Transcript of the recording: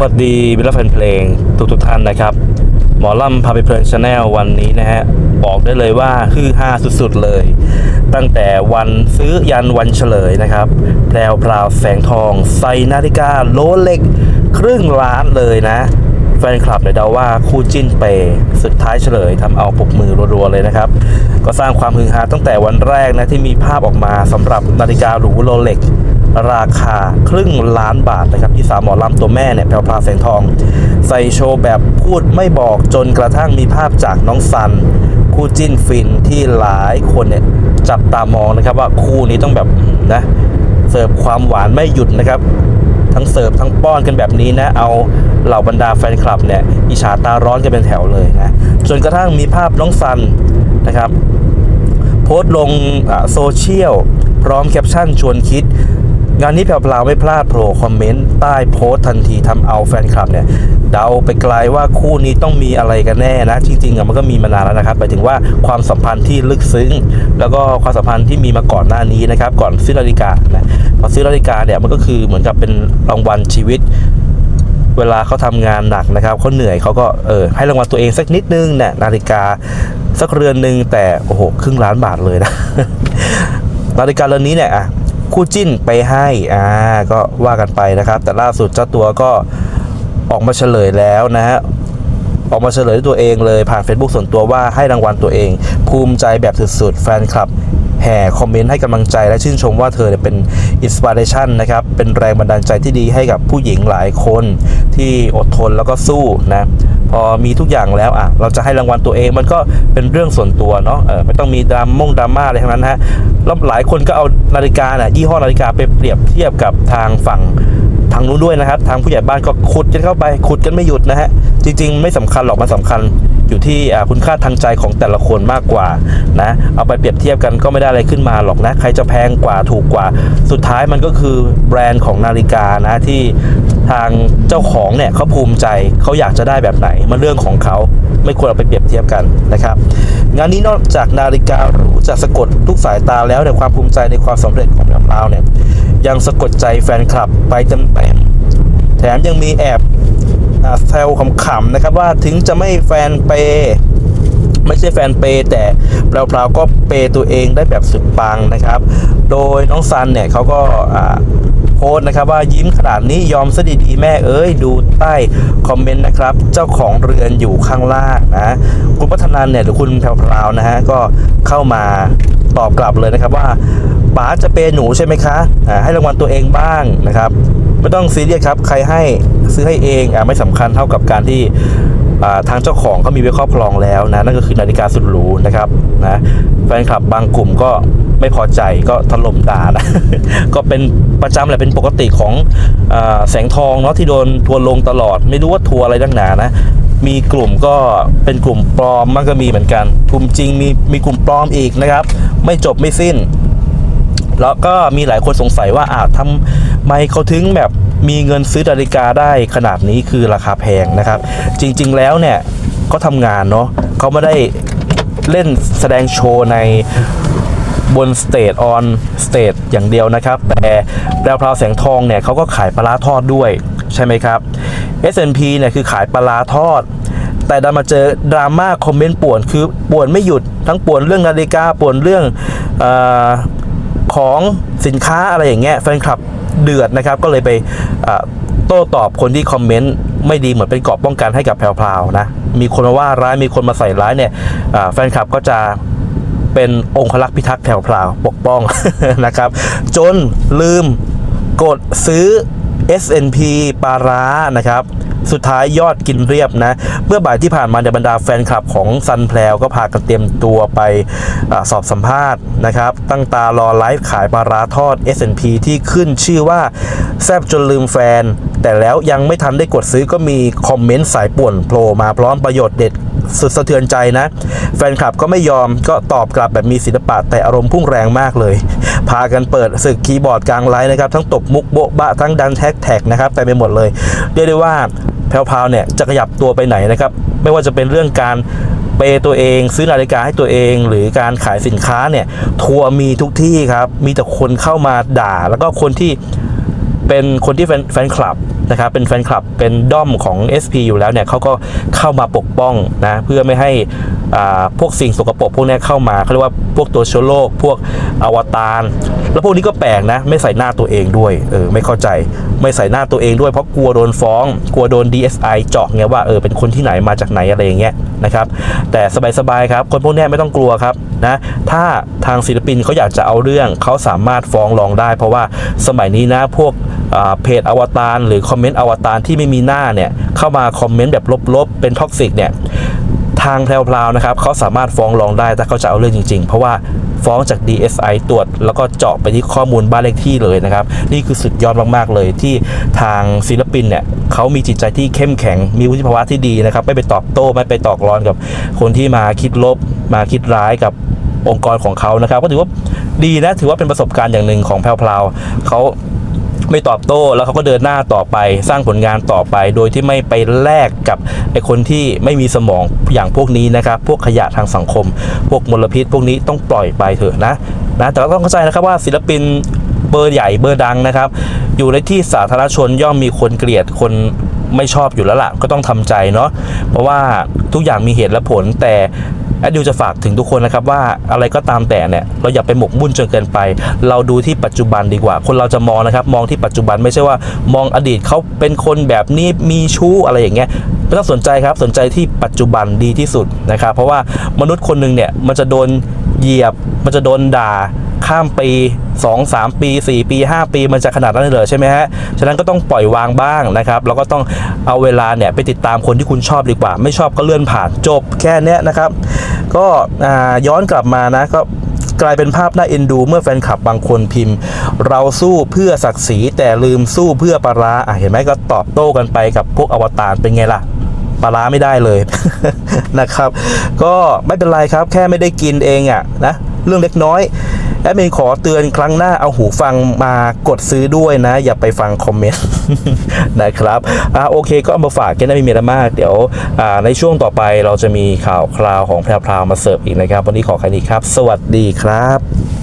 วัสดีมิตรแฟนเพลงทุกทุกท่านนะครับ หมอล่ำพาไปเพลินชาแนลวันนี้นะฮะ บอกได้เลยว่าฮือฮาสุดๆเลย ตั้งแต่วันซื้อยันวันเฉลยนะครับแพรวพราวแสงทองใส่นาฬิกาโลเล็ก ครึ่งล้านเลยนะ แฟนคลับเนี่ยเดาว่าคู่จิ้นเปย์สุดท้ายเฉลยทำเอาปรบมือรัวๆเลยนะครับ ก็สร้างความฮือฮาตั้งแต่วันแรกนะที่มีภาพออกมาสำหรับนาฬิกาหรูโรเล็ก ราคาครึ่งล้านบาทนะครับที่สาวหมอลำตัวแม่เนี่ยแพรวพาแสงทอง ใส่โชว์แบบพูดไม่บอกจนกระทั่งมีภาพจากน้องซัน คู่จิ้นฟินที่หลายคนเนี่ยจับตามองนะครับว่าคู่นี้ต้องแบบนะเสิร์ฟความหวานไม่หยุดนะครับ ทั้งเสิร์ฟทั้งป้อนกันแบบนี้นะเอาเหล่าบรรดาแฟนคลับเนี่ยอิจฉาตาร้อนกันเป็นแถวเลยนะจนกระทั่งมีภาพน้องซันนะครับ โพสต์ลงโซเชียลพร้อมแคปชั่นชวนคิด งานนี้แพรวพราวไม่พลาดโผล่คอมเมนต์ใต้โพสต์ทันทีทำเอาแฟนคลับเนี่ยเดาไปไกลว่าคู่นี้ต้องมีอะไรกันแน่นะจริงๆอะมันก็มีมานานแล้วนะครับหมายถึงว่าความสัมพันธ์ที่ลึกซึ้ง แล้วก็ความสัมพันธ์ที่มีมาก่อนหน้านี้นะครับ ก่อนซื้อนาฬิกานะพอซื้อนาฬิกาเนี่ยมันก็คือเหมือนกับเป็นรางวัลชีวิตเวลาเขาทำงานหนักนะครับเขาเหนื่อยเขาก็เออให้รางวัลตัวเองสักนิดนึงเนี่ยนาฬิกาสักเรือนหนึ่งแต่โอ้โหครึ่งล้านบาทเลยนะ นาฬิกาเรือนนี้เนี่ยอะ คู่จิ้นไปให้อ่าก็ว่ากันไปนะครับ แต่ล่าสุดเจ้าตัวก็ออกมาเฉลยแล้วนะฮะออกมาเฉลยด้วยตัวเองเลยผ่าน Facebook ส่วนตัวว่าให้รางวัลตัวเอง ภูมิใจแบบสุดๆ แฟนคลับ แห่คอมเมนต์ให้กำลังใจและชื่นชมว่าเธอเนี่ยเป็นอินสปิเรชันนะครับ เป็นแรงบันดาลใจที่ดีให้กับผู้หญิงหลายคนที่อดทนแล้วก็สู้นะ พอมีทุกอย่างแล้วอะเราจะให้รางวัลตัวเองมันก็เป็นเรื่องส่วนตัวเนาะเออไม่ต้องมีดรามงดราม่าอะไรทั้งนั้นฮะแล้วหลายคนก็เอานาฬิกาน่ะยี่ห้อนาฬิกาไปเปรียบเทียบกับทางฝั่งทางนู้นด้วยนะครับ ทางผู้ใหญ่บ้านก็ขุดกันเข้าไปขุดกันไม่หยุดนะฮะจริง ๆ ไม่สำคัญหรอกมันสำคัญ อยู่ที่คุณค่าทางใจของแต่ละคนมากกว่านะเอาไปเปรียบเทียบกันก็ไม่ได้อะไรขึ้นมาหรอกนะ ใครจะแพงกว่าถูกกว่า สุดท้ายมันก็คือแบรนด์ของนาฬิกานะที่ทางเจ้าของเนี่ยเขาภูมิใจเขาอยากจะได้แบบไหนมันเรื่องของเขาไม่ควรเอาไปเปรียบเทียบกันนะครับ งานนี้นอกจากนาฬิกาหรูจะสะกดทุกสายตาแล้วในยความภูมิใจในความสำเร็จของลำลาวเนี่ยยังสะกดใจแฟนคลับไปเต็มแถมยังมีแอบ แซวขำๆนะครับว่าถึงจะไม่แฟนเปย์ไม่ใช่แฟนเปย์แต่เปล่าๆก็เปย์ตัวเองได้แบบสุดปังนะครับ โดยน้องซันเนี่ยเขาก็โพสต์นะครับว่ายิ้มขนาดนี้ยอมซะดีๆแม่เอ้ยดูใต้คอมเมนต์นะครับ เจ้าของเรือนอยู่ข้างล่างนะ คุณพัฒนันเนี่ยหรือคุณแพรวๆนะฮะก็เข้ามา ตอบกลับเลยนะครับว่าป๋าจะเปย์หนูใช่ไหมคะอ่าให้รางวัลตัวเองบ้างนะครับไม่ต้องซีเรียสครับใครให้ซื้อให้เองอ่าไม่สำคัญเท่ากับการที่ทางเจ้าของเขามีไว้ครอบครองแล้วนะนั่นก็คือนาฬิกาสุดหรูนะครับนะแฟนคลับบางกลุ่มก็ไม่พอใจก็ถล่มด่านะก็เป็นประจำแหละเป็นปกติของอแสงทองเนาะที่โดนทัวลงตลอด ไม่รู้ว่าทัวอะไรตั้งหนานะมีกลุ่มก็เป็นกลุ่มปลอมมันก็มีเหมือนกัน กลุ่มจริงมีมีกลุ่มปลอมอีกนะครับ ไม่จบไม่สิ้น แล้วก็มีหลายคนสงสัยว่าอ้าวทำไมเขาถึงแบบมีเงินซื้อนาฬิกาได้ขนาดนี้คือราคาแพงนะครับ จริง ๆ แล้วเนี่ยเขาทำงานเนาะเขาไม่ได้เล่นแสดงโชว์ในบนสเตจออนสเตจอย่างเดียวนะครับ แต่แปลวพราวแสงทองเนี่ยเขาก็ขายปลาทอดด้วยใช่ไหมครับ S&P เนี่ยคือขายปลาทอด แต่ดันมาเจอดราม่าคอมเมนต์ป่วนคือป่วนไม่หยุดทั้งป่วนเรื่องนาฬิกาป่วนเรื่องอของสินค้าอะไรอย่างเงี้ยแฟนคลับเดือดนะครับ ก็เลยไปโต้ตอบคนที่คอมเมนต์ไม่ดีเหมือนเป็นเกราะป้องกันให้กับแพรวๆนะมีคนมาว่าร้ายมีคนมาใส่ร้ายเนี่ยแฟนคลับก็จะเป็นองคลักษ์พิทักษ์แผ่วพราวปกป้องนะครับ จนลืมกดซื้อ SNP ปลาร้านะครับ สุดท้ายยอดกินเรียบนะ เมื่อบ่ายที่ผ่านมาในบรรดาแฟนคลับของซันแพลวก็พากันเตรียมตัวไปอสอบสัมภาษณ์นะครับ ตั้งตารอไลฟ์ขายปลาร้าทอด S&P ที่ขึ้นชื่อว่า แซบจนลืมแฟน แต่แล้วยังไม่ทันได้กดซื้อก็มีคอมเมนต์สายป่วนโผล่มาพร้อมประโยชน์เด็ดสุดสะเทือนใจนะ แฟนคลับก็ไม่ยอมก็ตอบกลับแบบมีศิลปะแต่อารมณ์พุ่งแรงมากเลย พากันเปิดศึกคีย์บอร์ดกลางไลน์นะครับ ทั้งตบมุกโบ๊ะบะทั้งดันแท็กแท็กนะครับไปไปหมดเลย เรียกได้ว่า แพรวๆเนี่ยจะขยับตัวไปไหนนะครับ ไม่ว่าจะเป็นเรื่องการเปย์ตัวเองซื้อนาฬิกาให้ตัวเอง หรือการขายสินค้าเนี่ย ทัวร์มีทุกที่ครับ มีแต่คนเข้ามาด่า แล้วก็คนที่เป็นคนที่แฟนคลับนะครับเป็นแฟนคลับเป็นด้อมของ SP อยู่แล้วเนี่ยเขาก็เข้ามาปกป้องนะเพื่อไม่ให้อ่าพวกสิ่งสกปรกพวกนี้เข้ามาเขาเรียกว่าพวกตัวเชื้อโรคพวกอวตารแล้วพวกนี้ก็แปลกนะ ไม่ใส่หน้าตัวเองด้วยเออไม่เข้าใจ ไม่ใส่หน้าตัวเองด้วยเพราะกลัวโดนฟ้อง กลัวโดน DSI เจาะไงว่าเออเป็นคนที่ไหนมาจากไหนอะไรอย่างเงี้ยนะครับแต่สบายๆครับคนพวกนี้ไม่ต้องกลัวครับนะถ้าทางศิลปินเขาอยากจะเอาเรื่องเขาสามารถฟ้องร้องได้ เพราะว่าสมัยนี้นะพวกเพจอวตารหรือคอมเมนต์อวตารที่ไม่มีหน้าเนี่ยเข้ามาคอมเมนต์แบบลบๆเป็นท็อกซิกเนี่ยทางแพรวๆนะครับเขาสามารถฟ้องร้องได้ถ้าเขาจะเอาเรื่องจริงๆ เพราะว่า ฟ้องจาก DSI ตรวจ แล้วก็เจาะไปที่ข้อมูลบ้านเลขที่เลยนะครับ นี่คือสุดยอดมากๆเลยที่ทางศิลปินเนี่ยเขามีจิตใจที่เข้มแข็ง มีวุฒิภาวะที่ดีนะครับ ไม่ไปตอบโต้ ไม่ไปตอกร้อนกับคนที่มาคิดลบ มาคิดร้ายกับองค์กรของเขานะครับ ก็ถือว่าดีนะ ถือว่าเป็นประสบการณ์อย่างหนึ่งของแพลวๆเขา ไม่ตอบโต้แล้วเขาก็เดินหน้าต่อไป สร้างผลงานต่อไป โดยที่ไม่ไปแลกกับไอ้คนที่ไม่มีสมองอย่างพวกนี้นะครับพวกขยะทางสังคม พวกมลพิษ พวกนี้ต้องปล่อยไปเถอะนะนะแต่ก็ต้องเข้าใจนะครับว่าศิลปินเบอร์ใหญ่เบอร์ดังนะครับ อยู่ในที่สาธารณชนย่อมมีคนเกลียดคนไม่ชอบอยู่แล้วล่ะก็ต้องทำใจเนาะเพราะว่าทุกอย่างมีเหตุและผลแต่ แอดดิวจะฝากถึงทุกคนนะครับว่าอะไรก็ตามแต่เนี่ยเราอย่าไปหมกมุ่นจนเกินไป เราดูที่ปัจจุบันดีกว่า คนเราจะมองนะครับมองที่ปัจจุบันไม่ใช่ว่ามองอดีตเขาเป็นคนแบบนี้มีชู้อะไรอย่างเงี้ยไม่ต้องสนใจครับสนใจที่ปัจจุบันดีที่สุดนะครับเพราะว่ามนุษย์คนหนึ่งเนี่ยมันจะโดนเหยียบ มันจะโดนด่าข้ามปี 2 3 ปี 4 ปี 5 ปี มันจะขนาดนั้นเลยใช่ไหมฮะ ฉะนั้นก็ต้องปล่อยวางบ้างนะครับแล้วก็ต้องเอาเวลาเนี่ยไปติดตามคนที่คุณชอบดีกว่า ไม่ชอบก็เลื่อนผ่านจบแค่นี้นะครับ ก็ย้อนกลับมานะก็กลายเป็นภาพน่าเอ็นดู เมื่อแฟนคลับบางคนพิมพ์ เราสู้เพื่อศักดิ์ศรีแต่ลืมสู้เพื่อปลาร้าอะเห็นไหมก็ตอบโต้กันไปกับพวกอวตารเป็นไงล่ะปลาร้าไม่ได้เลยนะครับ ก็ไม่เป็นไรครับ แค่ไม่ได้กินเองอะ่ะนะเรื่องเล็กน้อย ดมินขอเตือนครั้งหน้าเอาหูฟังมากดซื้อด้วยนะ อย่าไปฟังคอมเมนต์นะครับอ่าโอเคก็เอามาฝากกันนะมีเมตมาก เดี๋ยวอ่าในช่วงต่อไปเราจะมีข่าวคราวของแพรวๆมาเสิร์ฟอีกนะครับ วันนี้ขอแค่นี้ครับ สวัสดีครับ